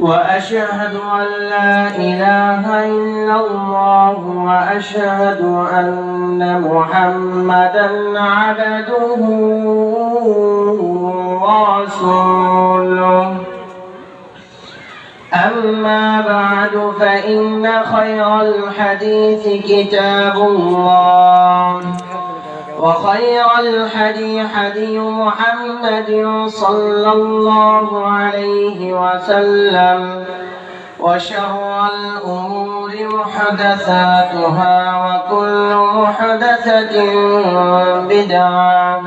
وأشهد أن لا إله إلا الله وأشهد أن محمدا عبده ورسوله. أما بعد فإن خير الحديث كتاب الله. وخير الحدي حدي محمد صلى الله عليه وسلم. وشر الأمور محدثاتها وكل محدثة بدعة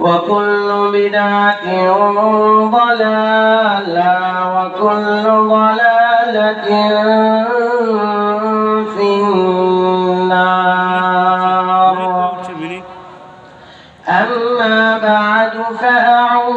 وكل بدعة ضلالة وكل ضلالة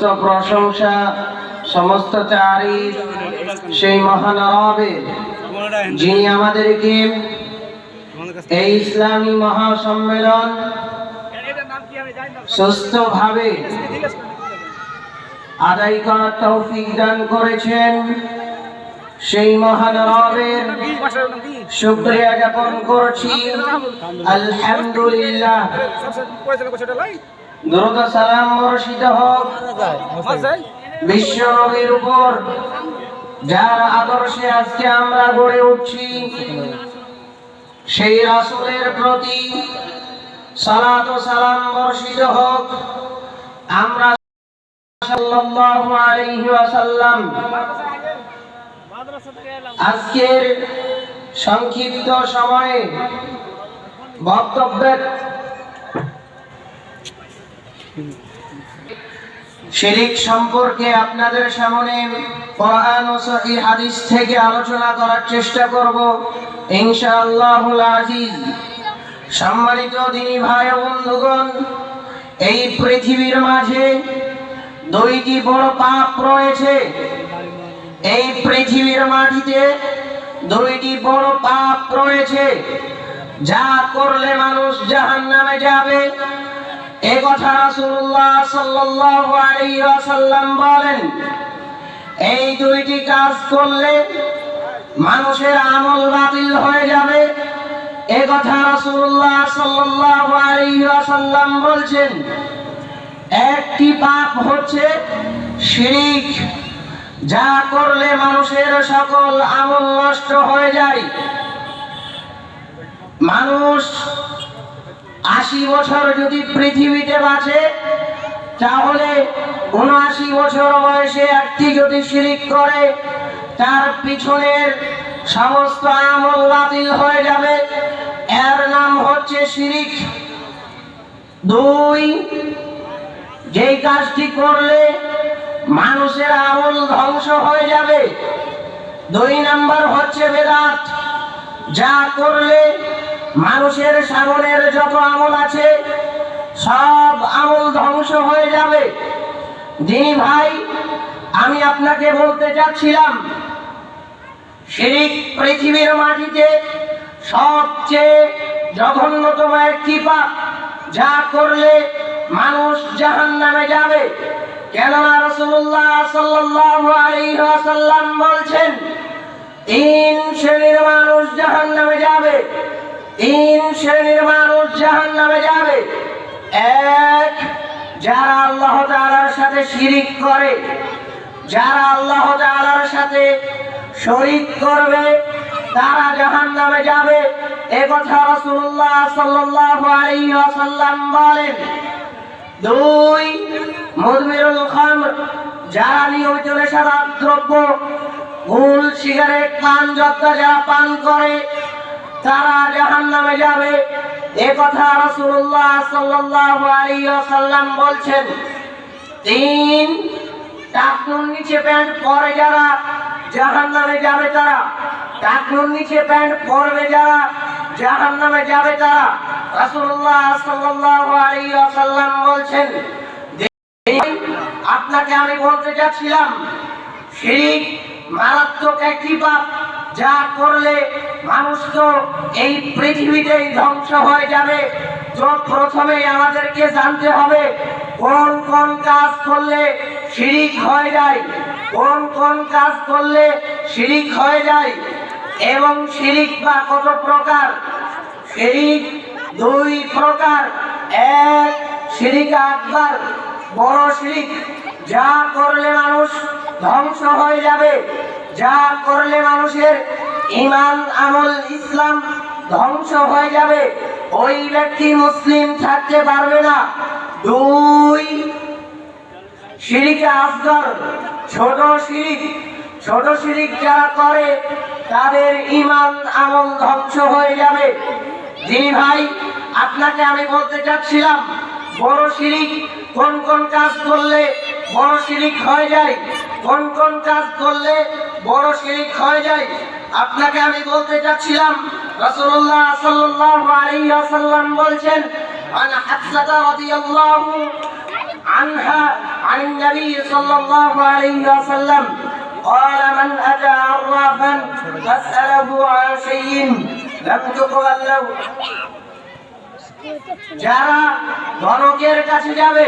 সমস্ত প্রশংসা, সমস্ত তারিফ সেই মহান রবের, যিনি আমাদেরকে এই ইসলামী মহাসম্মেলন সুস্থভাবে আদায় করার তৌফিক দান করেছেন। সেই মহান রবের শুক্রিয়া জ্ঞাপন করছি। আলহামদুলিল্লাহ। দ্রুত সালাম বর্ষিত হোক। বিশ্ব নবীর উপর যার আদর্শে আজকে আমরা গড়ে উঠছি, সেই রাসূলের প্রতি সালাত ও সালাম বর্ষিত হোক। আমরা সাল্লাল্লাহু আলাইহি ওয়াসাল্লাম আজকের সংক্ষিপ্ত সময়ে বক্তব্যের শিরিক সম্পর্কে আপনাদের সামনে কোরআন ও সহিহ হাদিস থেকে আলোচনা করার চেষ্টা করব। ইনশাআল্লাহুল আজিজ। সম্মানিত দিনী ভাই বন্ধুগণ, এই পৃথিবীর মাঝে দুইটি বড় পাপ রয়েছে। এই পৃথিবীর মাটিতে দুইটি বড় পাপ রয়েছে। যা করলে মানুষ জাহান্নামে যাবে। এ কথা রাসূলুল্লাহ সাল্লাল্লাহু আলাইহি ওয়াসাল্লাম বলেন, এই দুইটি কাজ করলে মানুষের আমল বাতিল হয়ে যাবে। এ কথা রাসূলুল্লাহ সাল্লাল্লাহু আলাইহি ওয়াসাল্লাম বলছেন, একটি পাপ হচ্ছে শিরিক, যা করলে মানুষের সকল আমল নষ্ট হয়ে যায়। মানুষ আশি বছর যদি পৃথিবীতে বাঁচে, তাহলে উনআশি বছর বয়সে একটি যদি শিরিক করে, তার পিছনের সমস্ত আমল বাতিল হয়ে যাবে। এর নাম হচ্ছে শিরিক। দুই, যেই কাজটি করলে মানুষের আমল ধ্বংস হয়ে যাবে। দুই নাম্বার হচ্ছে বেদাত। যা করলে মানুষের সাগরের যত আমল আছে, সব আমল ধ্বংস হয়ে যাবে। যিনি ভাই, আমি আপনাকে বলতে চাচ্ছিলাম শিরিক পৃথিবীর মাটিতে সবচেয়ে জঘন্যতম একটি পাপ, যা করলে মানুষ জাহান নামে যাবে। কেননা রসুল্লাহ ওয়াসাল্লাম বলছেন, তিন শ্রেণির মানুষ জাহান নামে যাবে। তিন শ্রেণির মানুষ জাহান নামে যাবে। এক, যারা আল্লাহ তাআলার সাথে শিরিক করে, যারা আল্লাহ তাআলার সাথে শরিক করবে, তারা জাহান নামে যাবে। এ কথা রাসূলুল্লাহ সাল্লাল্লাহু আলাইহি বলেন। দুই, মুদমিরুল খামর, যারা নিয়মিত নেশাদার দ্রব্য, গুল, সিগারেট, পান যত্তা যারা পান করে তারা জাহান নামে যাবে। এ কথা রাসূলুল্লাহ সাল্লাল্লাহু আলাইহি ওয়াসাল্লাম বলছেন। তিন, টাকনুর নিচে প্যান্ট পরে যারা জাহান নামে যাবে তারা। টাকনুর নিচে প্যান্ট পরবে যারা জাহান নামে যাবে তারা। রাসূলুল্লাহ সাল্লাল্লাহু আলাইহি ওয়াসাল্লাম বলছেন আপনাকে আমি বলতে যাচ্ছিলাম, শিরিক মারাত্মক একটি পাপ। যা করলে মানুষ তো এই পৃথিবীতেই ধ্বংস হয়ে যাবে। তো প্রথমে আমাদেরকে জানতে হবে, কোন কোন কাজ করলে শিরিক হয়ে যায়? কোন কোন কাজ করলে শিরিক হয়ে যায়? এবং শিরিক বা কত প্রকার? শিরিক দুই প্রকার। এক, শিরিক আকবার, বড় শিরিক। যা করলে মানুষ ধ্বংস হয়ে যাবে। যা করলে মানুষের ইমান আমল, ইসলাম ধ্বংস হয়ে যাবে। ওই ব্যক্তি মুসলিম থাকতে পারবে না। দুই, শিরিকে আসগর ছোট শিরিক। ছোট শিরিক যারা করে, তাদের ইমান আমল ধ্বংস হয়ে যাবে। জি ভাই, আপনাকে আমি বলতে চাচ্ছিলাম বড় শিরিক কোন কোন কাজ করলে বড় শিরিক হয়ে যায় কোন কোন কাজ করলে বড় শিরিক হয়ে যায় আপনাকে আমি বলতে চাচ্ছিলাম রাসূলুল্লাহ সাল্লাল্লাহু আলাইহি ওয়াসাল্লাম বলছেন আন হাফসাতা রাদিয়াল্লাহু عنها عن النبي صلى الله عليه وسلم قال من أتى عرافا فاسأله عن شيء لم تقبل له যারা ধনকের কাছে যাবে,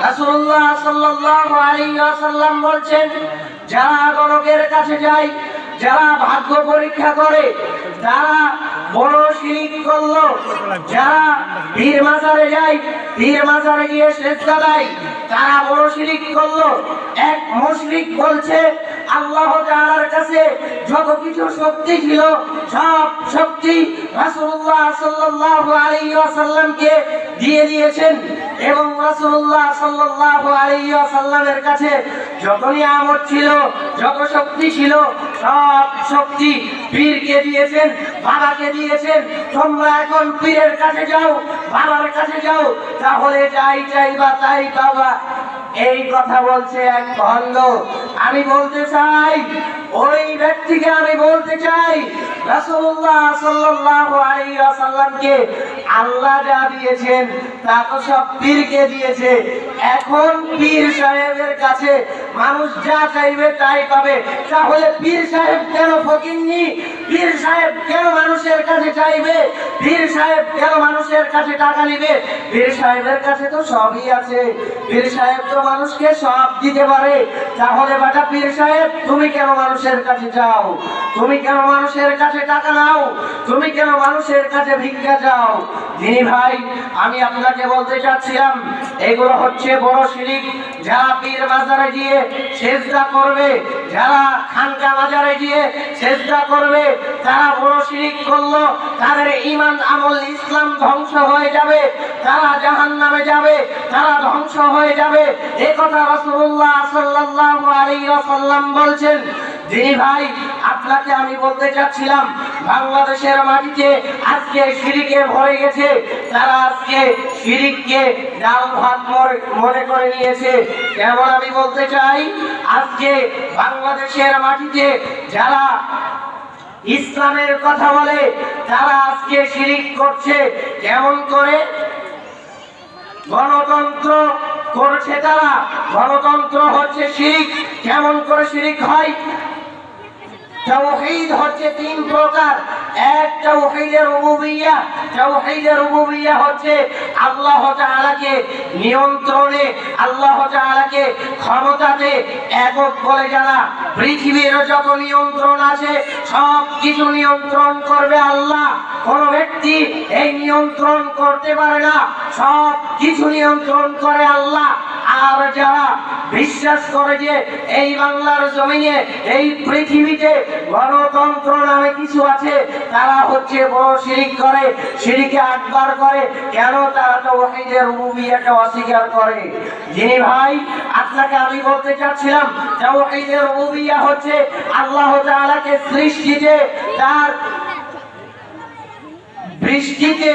রাসূলুল্লাহ সাল্লাল্লাহু আলাইহি ওয়াসাল্লাম বলছেন, যারা গণকের কাছে যায়, যারা ভাগ্য পরীক্ষা করে, তারা বড় শিরিক করল যারা পীর মাজারে যায় পীর মাজারে গিয়ে সেজদা দেয়, তারা বড় শিরিক করল এক মুশরিক বলছে, আল্লাহ তাআলার কাছে যত কিছু শক্তি ছিল, সব শক্তি রাসূলুল্লাহ সাল্লাল্লাহু আলাইহি ওয়াসাল্লামকে দিয়ে দিয়েছেন এবং রাসূলুল্লাহ সাল্লাল্লাহু আলাইহি ওয়াসাল্লামের কাছে যত নিয়ামত ছিল, যত শক্তি ছিল সব শক্তি বীরকে দিয়েছেন, বাবাকে দিয়েছেন। তোমরা এখন পীরের কাছে যাও, বাবার কাছে যাও, তাহলে যাই চাই বা তাই বাবা এই কথা বলছে এক ভণ্ড আমি বলতে চাই ওই ব্যক্তিকে আমি বলতে চাই, রাসূলুল্লাহ সাল্লাল্লাহু আলাইহি ওয়াসাল্লামকে আল্লাহ যা দিয়েছেন তা তো সব পীরকে দিয়েছে। এখন পীর সাহেবের কাছে মানুষ যা চাইবে তাই পাবে। তাহলে পীর সাহেব কেন ফকিন্নি পীর সাহেব কেন মানুষের কাছে চাইবে? পীর সাহেব কেন মানুষের কাছে টাকা নিবে? পীর সাহেবের কাছে তো সবই আছে। পীর সাহেব তো মানুষকে সব দিতে পারে। তাহলে বাটা পীর সাহেব, তুমি কেন মানুষের কাছে যাও। তুমি কেন মানুষের কাছে টাকা নাও? তুমি কেন মানুষের কাছে ভিক্ষা যাও যিনি ভাই, আমি আপনাকে বলতে চাচ্ছিলাম, এগুলো হচ্ছে বড় শিরিক। যারা পীর বাজারে গিয়ে সেজদা করবে, যারা খানকা বাজারে গিয়ে সেজদা করবে, তারা বড় শিরিক করল, তাদের ইমান আমল ইসলাম ধ্বংস হয়ে যাবে, তারা জাহান নামে যাবে, তারা ধ্বংস হয়ে যাবে। এ কথা রাসূলুল্লাহ সাল্লাল্লাহু আলাইহি ওয়াসাল্লাম বলছেন যিনি ভাই, আপনাকে আমি বলতে চাচ্ছিলাম, বাংলাদেশের মাটিতে আজকে শিরিকে ভরে গেছে। তারা আজকে শিরিককে ডাল ভাত মনে করে নিয়েছে। কেমন আমি বলতে চাই, আজকে বাংলাদেশের মাটিতে যারা ইসলামের কথা বলে, তারা আজকে শিরিক করছে। কেমন করে গণতন্ত্র করছে তারা, গণতন্ত্র হচ্ছে শিরিক কেমন করে শিরিক হয় তাওহীদ হচ্ছে তিন প্রকার। এক তাওহীদের রুবুবিয়্যা তাওহীদের রুবুবিয়্যা হচ্ছে আল্লাহ তাআলাকে নিয়ন্ত্রণে, আল্লাহ তাআলাকে ক্ষমতাতে একক বলে জানা পৃথিবীর যত নিয়ন্ত্রণ আছে সব কিছু নিয়ন্ত্রণ করবে আল্লাহ। কোন ব্যক্তি এই নিয়ন্ত্রণ করতে পারে না সব কিছু নিয়ন্ত্রণ করে আল্লাহ। আর যারা বিশ্বাস করে যে এই বাংলার জমিনে, এই পৃথিবীতে গণতন্ত্র নামে কিছু আছে, তারা হচ্ছে বড় শিরিক করে, শিরিকে আকবার করে। কেন তারা তো ওহিদের রুবিয়াকে অস্বীকার করে? যিনি ভাই, আপনাকে আমি বলতে চাচ্ছিলাম, যে রুবিয়া হচ্ছে আল্লাহ তাআলাকে সৃষ্টিতে তার বৃষ্টিতে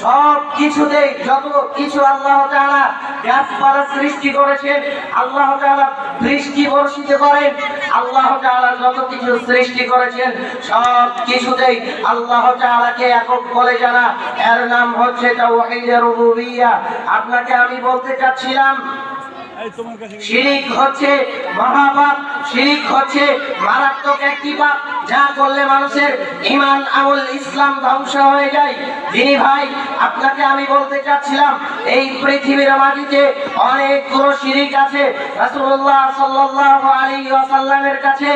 সব কিছুতে যত কিছু আল্লাহ তাআলা গাছপালা সৃষ্টি করেছেন, আল্লাহ তাআলা বৃষ্টি বর্ষিত করেন, আল্লাহ তাআলা যত কিছু সৃষ্টি করেছেন, সব কিছুতেই আল্লাহ তাআলাকে একক বলে জানা এর নাম হচ্ছে আপনাকে আমি বলতে চাচ্ছিলাম শিরিক হচ্ছে মহাপাপ, শিরিক হচ্ছে মারাত্মক একটি পাপ, যা করলে মানুষের ইমান আমল, ইসলাম ধ্বংস হয়ে যায়। যিনি ভাই, আপনাকে আমি বলতে চাচ্ছিলাম, এই পৃথিবীর মাটিতে অনেকগুলো শিরিক আছে। রাসূলুল্লাহ সাল্লাল্লাহু আলী ওয়াসাল্লামের কাছে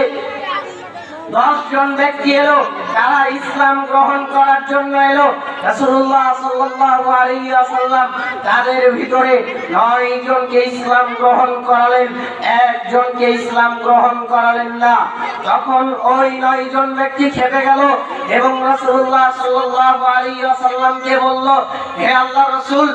দশ জন ব্যক্তি এলো, তারা ইসলাম গ্রহণ করার জন্য এলো। তাদের ভিতরে নয় জনকে ইসলাম গ্রহণ করালেন, একজনকে ইসলাম গ্রহণ করালেন না। তখন ওই নয় জন ব্যক্তি খেপে গেল এবং রাসূলুল্লাহ সাল্লাল্লাহু আলাইহি ওয়াসাল্লামকে বলল, হে আল্লাহ রাসূল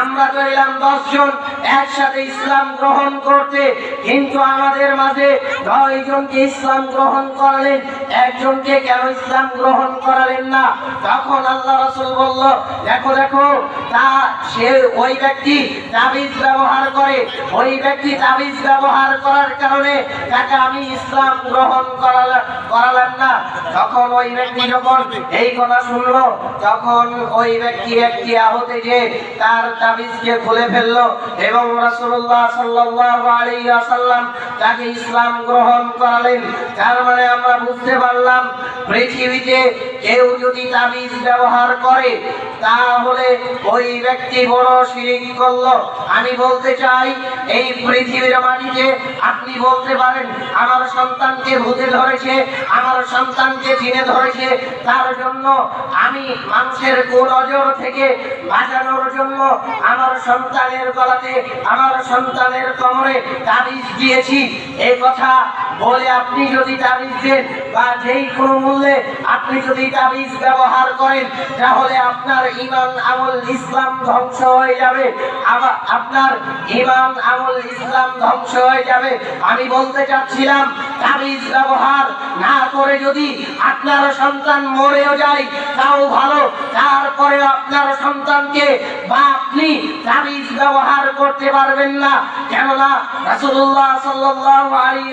আমরা তো এলাম দশজন একসাথে ইসলাম গ্রহণ করতে, কিন্তু আমাদের মাঝে নয় জনকে ইসলাম গ্রহণ করালেন, একজনকে কেন ইসলাম গ্রহণ করালেন না? তখন আল্লাহ রসুল বলল, দেখো দেখো, তা সে ওই ব্যক্তি তাবিজ ব্যবহার করে, ওই ব্যক্তি তাবিজ ব্যবহার করার কারণে তাকে আমি ইসলাম গ্রহণ করালাম করালাম না। তখন ওই ব্যক্তি যখন এই কথা শুনলো, তখন ওই ব্যক্তি একটি আহতে যে তার তাবিজকে খুলে ফেলল এবং রাসূলুল্লাহ সাল্লাল্লাহু আলাইহি ওয়াসাল্লাম তাকে ইসলাম গ্রহণ করালেন। তার মানে আমরা বুঝতে পারলাম, পৃথিবীতে কেউ যদি তাবিজ ব্যবহার করে, তাহলে ওই ব্যক্তি বড় শিরিক করল। আমি বলতে চাই, এই পৃথিবীর মাটিতে আপনি বলতে পারেন, আমার সন্তানকে ভূতে ধরেছে, আমার সন্তানকে চিনে ধরেছে, তার জন্য আমি মানুষের কুনজর থেকে বাঁচানোর জন্য আমার সন্তানের গলাতে আমার সন্তানের কোমরে তাবিজ দিয়েছি। এই কথা বলে আপনি যদি তাবিজ দেন বা যেই কোনো মূল্যে আপনি যদি তাবিজ ব্যবহার করেন, তাহলে আপনার ইমান আমল ইসলাম ধ্বংস হয়ে যাবে। আপনার ইমান আমল ইসলাম ধ্বংস হয়ে যাবে। আমি বলতে চাচ্ছিলাম, তাবিজ ব্যবহার না করে যদি আপনার সন্তান মরেও যায়, তাও ভালো। তারপরে আপনার সন্তানকে বা আপনি তাবিজ ব্যবহার করতে পারবেন না। কেননা রাসূলুল্লাহ সাল্লাল্লাহু আলাইহি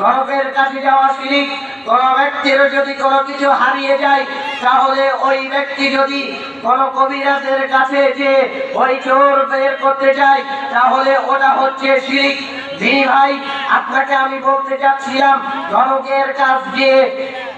গণকের কাছে যাওয়া শিরিক কোনো ব্যক্তির যদি কোনো কিছু হারিয়ে যায়, তাহলে ওই ব্যক্তি যদি কোন কবিরাজের কাছে যে ওই চোর বের করতে যায় তাহলে ওটা হচ্ছে শিরিক। দিনী ভাই, আপনাকে আমি বলতে চাচ্ছিলাম গণকের কাছ দিয়ে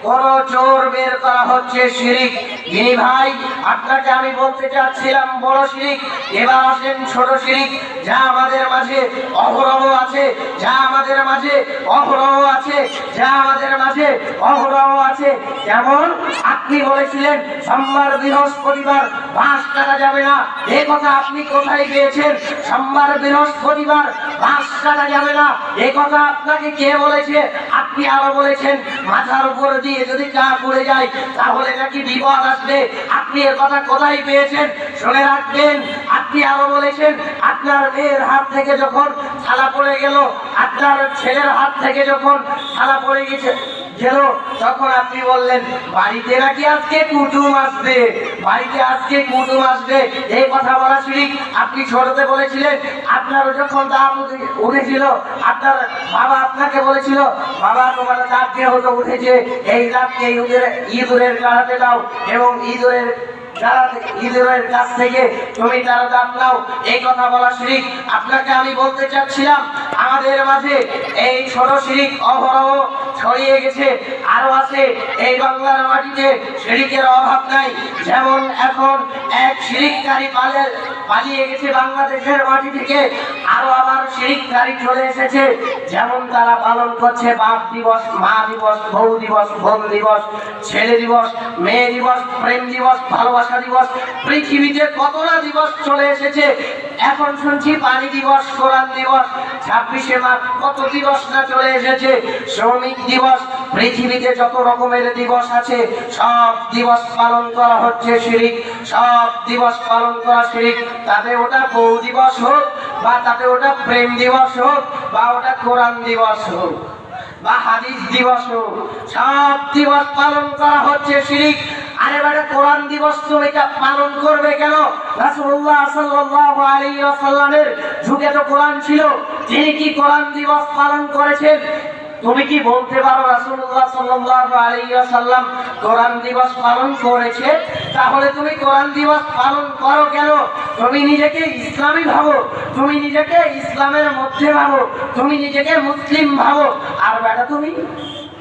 কোন চোর বের করা হচ্ছে শিরিক। দিনী ভাই, আপনাকে আমি বলতে চাচ্ছিলাম বড় শিরিক। এবার আসেন ছোট শিরিক, যা আমাদের মাঝে অহরহ আছে, যা আমাদের মাঝে অহরহ আছে, যা আমাদের মাঝে অহরহ আছে। যেমন আপনি বলেছিলেন, সোমবার বৃহস্পতিবার বাঁশ কাটা যাবে না। এ কথা আপনি কোথায় পেয়েছেন সোমবার বৃহস্পতিবার বাঁশ কাটা যাবে না। এ কথা আপনাকে কে বলেছে? আপনি আরও বলেছেন, মাথার উপর দিয়ে যদি চা পড়ে যায়, তাহলে নাকি বিপদ আসবে। আপনি এ কথা কোথায় পেয়েছেন? শুনে রাখবেন, আপনি আরও বলেছেন, আপনার মেয়ের হাত থেকে যখন থালা পড়ে গেল, আপনার ছেলের হাত থেকে যখন থালা পড়ে গেছে গেল। তখন আপনি বললেন, বাড়িতে নাকি আজকে কুটুম আসবে? বাড়িতে আজকে কুটুম আসবে? এই কথা বলা শুনি আপনি ছোটতে বলেছিলেন আপনার যখন দাম উঠেছিল, আপনার বাবা আপনাকে বলেছিল, বাবা, তোমার দাঁত যেহেতু উঠেছে, এই দাঁতকে ইঁদুরের ইঁদুরের গাড়াতে দাও এবং ইঁদুরের ইঁদুরের কাছ থেকে তুমি তারা নাও, এই কথা বলা আপনাকে আমি বলতে চাচ্ছিলাম, আমাদের মাঝে এই ছড়িয়ে গেছে আছে। এই বাংলার মাটিতে অভাব নাই। যেমন এখন এক শিরিককারী পালে পালিয়ে গেছে বাংলাদেশের মাটি থেকে আবার চলে এসেছে। যেমন তারা পালন করছে বাপ দিবস, মা দিবস, বউ দিবস, বোন দিবস, ছেলে দিবস, মেয়ে দিবস, প্রেম দিবস, ভালোবাসা দিবস, পৃথিবীতে কত না দিবস চলে এসেছে? এখন শুনছি পানি দিবস কোরআন দিবস, ছাব্বিশে মার্চ, কত দিবস না চলে এসেছে? শ্রমিক দিবস, পৃথিবীতে যত রকমের দিবস আছে, সব দিবস পালন করা হচ্ছে শিরিক, সব দিবস পালন করা শিরিক। তাতে ওটা বউ দিবস হোক, বা তাতে ওটা প্রেম দিবস হোক, বা ওটা কোরআন দিবস হোক। বা হাদিস দিবস সব দিবস পালন করা হচ্ছে শিরিক। আরে বেটা কোরআন দিবস তুমি এটা পালন করবে কেন? রাসূলুল্লাহ সাল্লাল্লাহু আলাইহি ওয়াসাল্লামের যুগে তো কোরআন ছিল, তিনি কি কোরআন দিবস পালন করেছেন? তুমি কি বলতে পারো রাসূলুল্লাহ সাল্লাল্লাহু আলাইহি ওয়াসাল্লাম কোরআন দিবস পালন করেছে? তাহলে তুমি কোরআন দিবস পালন করো কেন? তুমি নিজেকে ইসলামী ভাবো, তুমি নিজেকে ইসলামের মধ্যে ভাবো, তুমি নিজেকে মুসলিম ভাবো। আর বেটা তুমি?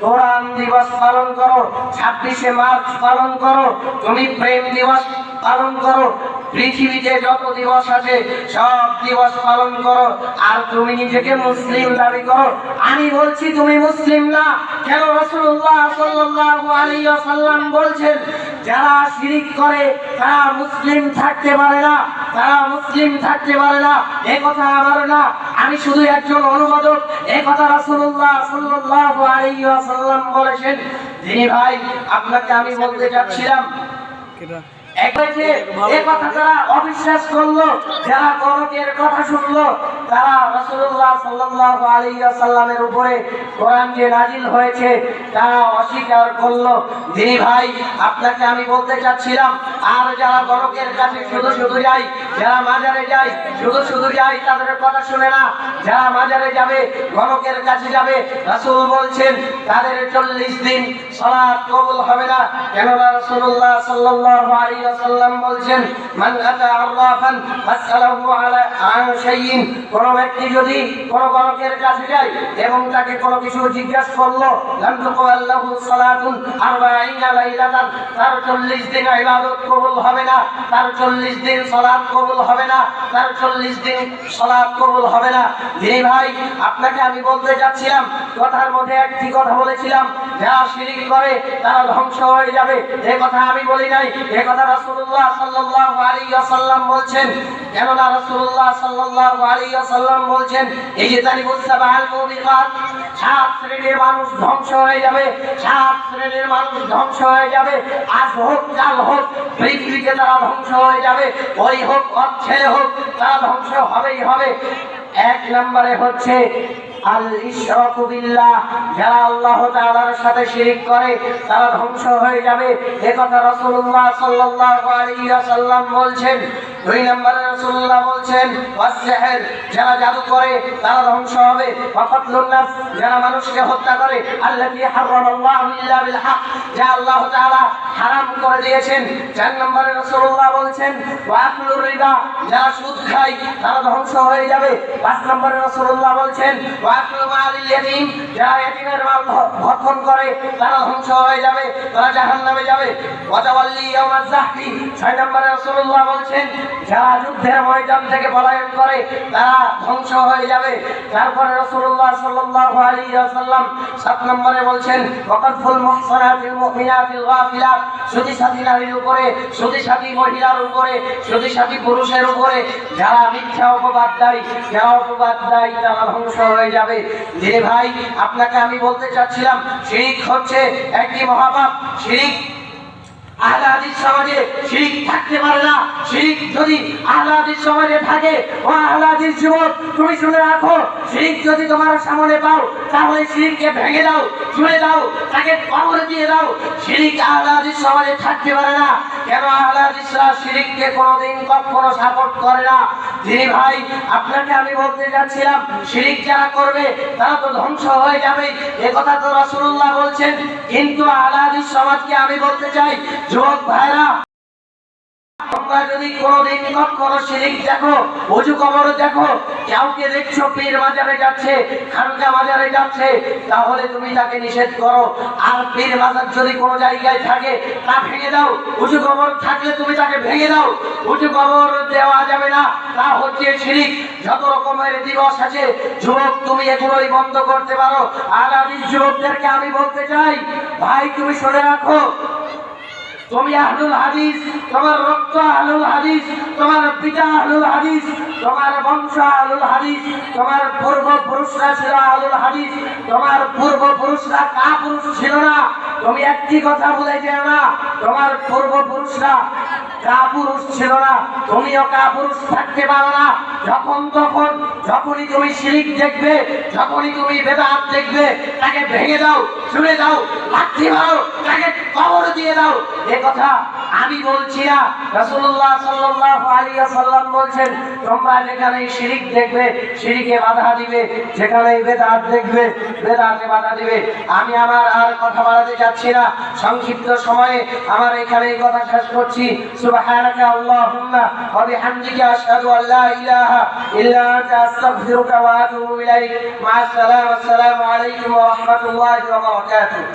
কোরআন দিবস পালন করো, ছাব্বিশে মার্চ পালন করো, তুমি প্রেম দিবস পালন করো, পৃথিবীতে যত দিবস আছে, সব দিবস পালন করো, আর তুমি নিজেকে মুসলিম দাবি করো। আমি বলছি, তুমি মুসলিম না। কেন রাসূলুল্লাহ সাল্লাল্লাহু আলাইহি ওয়াসাল্লাম বলছেন, যারা শিরিক করে, তারা মুসলিম থাকতে পারে না, তারা মুসলিম থাকতে পারে না। এ কথা আমার না। আমি শুধু একজন অনুবাদক। এ কথা রাসূলুল্লাহ সাল্লাল্লাহু আলাইহি ওয়াসাল্লাম বলেছেন। যিনি ভাই, আপনাকে আমি বলতে যাচ্ছিলাম তারা অবিশ্বাস করল, যারা গণকের কথা শুনলো, তারা রাসূলুল্লাহ সাল্লাল্লাহু আলাইহি ওয়াসাল্লামের উপরে কোরআন যে নাজিল হয়েছে তা অস্বীকার করল। দিনী ভাই, আপনাকে আমি বলতে চাচ্ছিলাম, আর যারা গণকের কাছে শুধু শুধু যাই, যারা মাজারে যায় শুধু শুধু যাই, তাদের কথা শুনে না। যারা মাজারে যাবে গণকের কাছে যাবে, রাসূল বলছেন, তাদের চল্লিশ দিন সালাত কবুল হবে না। কেননা রাসূলুল্লাহ সাল্লাল্লাহু আলাইহি ওয়াসাল্লাম বলছেন, মান আতা আলা আন শাইইন কোন ব্যক্তি যদি কোন গণকের কাছে যায় এবং তাকে কোনো কিছু জিজ্ঞাসা করল, লাম সালাতুন আরবাঈনা লাইলাতান তার 40 দিন ইবাদত কবুল হবে না, তার 40 দিন সালাত কবুল হবে না, তার 40 দিন সালাত কবুল হবে না। দিনী ভাই, আপনাকে আমি বলতে যাচ্ছিলাম, কথার মধ্যে একটি কথা বলেছিলাম, যারা শিরিক করে তারা ধ্বংস হয়ে যাবে। এ কথা আমি বলি নাই, এ কথা রাসূলুল্লাহ সাল্লাল্লাহু আলাইহি ওয়াসাল্লাম বলছেন কেননা রাসূলুল্লাহ সাল্লাল্লাহু আলাইহি ওয়াসাল্লাম বলছেন, এই যে তারি মুসাবাহাল মুবিকাত সাত শ্রেণির মানুষ ধ্বংস হয়ে যাবে, সাত শ্রেণির মানুষ ধ্বংস হয়ে যাবে, আজ হোক, কাল হোক, পৃথিবীতে তারা ধ্বংস হয়ে যাবে, ওই হোক ছেলে হোক, তারা ধ্বংস হবেই হবে। এক নম্বরে হচ্ছে যারা দুই নম্বরে রাসূলুল্লাহ বলছেন যারা জাদু করে, তারা ধ্বংস হবে। ওয়াকাতলুন নাফস, যারা মানুষকে হত্যা করে আল্লাযী হারামাল্লাহু ইল্লা বিল আল্লাহ করে দিয়েছেন, চার নম্বরে রাসূলুল্লাহ বলছেন যারা সুদ তারা ধ্বংস হয়ে যাবে। পাঁচ নম্বরে রাসূলুল্লাহ বলছেন ছয় নম্বরে বলছেন, যারা যুদ্ধের ময়দান থেকে পলায়ন করে, তারা ধ্বংস হয়ে যাবে। তারপরে সাত নম্বরে বলছেন সাথী নারীর উপরে সতী সাথী মহিলার উপরে সতী সাথী পুরুষের উপরে, যারা মিথ্যা অপবাদ দেয় যারা অপবাদ দেয় তারা ধ্বংস হয়ে যাবে। যে ভাই, আপনাকে আমি বলতে চাচ্ছিলাম, শিরিক হচ্ছে একটি মহাপাপ। শিরিক আহলে হাদিস সমাজে শিরিক থাকতে পারে না। শিরিক যদি আহলে হাদিস সমাজে থাকে, ও আহলে হাদিস তুমি শুনে রাখো, শিরিক যদি তোমার সামনে পাও, তাহলে শিরিককে ভেঙে দাও, ছুঁড়ে দাও, তাকে কবরে দিয়ে দাও। শিরিক আহলে সমাজে থাকতে পারে না। কেন আহলে হাদিসরা শিরিককে কোনোদিন কখনো সাপোর্ট করে না? যিনি ভাই, আপনাকে আমি বলতে যাচ্ছিলাম, শিরিক যারা করবে, তারা তো ধ্বংস হয়ে যাবে। এ কথা তো রাসূলুল্লাহ বলছেন। কিন্তু আহলে সমাজকে আমি বলতে চাই যুবক ভাইরা যদি কোনোদিন কখনো শিরিক দেখো, অজু কবর দেখো, কাউকে দেখছ, পীর বাজারে যাচ্ছে খানকা বাজারে যাচ্ছে, তাহলে তুমি তাকে নিষেধ করো। আর পীর বাজার যদি কোনো জায়গায় থাকে, তা ভেঙে দাও। উঁচু কবর থাকলে তুমি তাকে ভেঙে দাও। উঁচু কবর দেওয়া যাবে না, তা হচ্ছে শিরিক। যত রকমের দিবস আছে, যুবক তুমি এগুলোই বন্ধ করতে পারো। আর আমি যুবকদেরকে আমি বলতে চাই, ভাই, তুমি শুনে রাখো তুমি আহলুল হাদিস, তোমার রক্ত আহলুল হাদিস, তোমার পিতা আহলুল হাদিস, তোমার বংশ আহলুল হাদিস, তোমার পূর্বপুরুষরা ছিল আহলুল হাদিস, তোমার পূর্বপুরুষরা কা পুরুষ ছিল না। তুমি একটি কথা বলে যেও না, তোমার পূর্বপুরুষরা কা পুরুষ ছিল না তুমিও কা পুরুষ থাকতে পারো না। যখন তখন, যখনই তুমি শিরিক দেখবে, যখনই তুমি বেদাত দেখবে, তাকে ভেঙে দাও, ছুঁড়ে দাও, লাঠি মারো, তাকে কবর দিয়ে দাও। এ কথা আমি বলছি না। রাসূলুল্লাহ সাল্লাল্লাহু আলাইহি ওয়াসাল্লাম বলছেন, তোমরা যেখানে শিরিক দেখবে, শিরিকে বাধা দিবে যেখানে বেদাত দেখবে, বেদাতে বাধা দিবে। আমি আমার আর কথা বাড়াতে যাচ্ছি না। সংক্ষিপ্ত সময়ে আমার এখানে এই কথা শেষ করছি। سبحانك اللهم وبحمدك أشهد أن لا إله إلا أنت أستغفرك وأتوب إليك. مع السلامة السلام عليكم ورحمة الله وبركاته.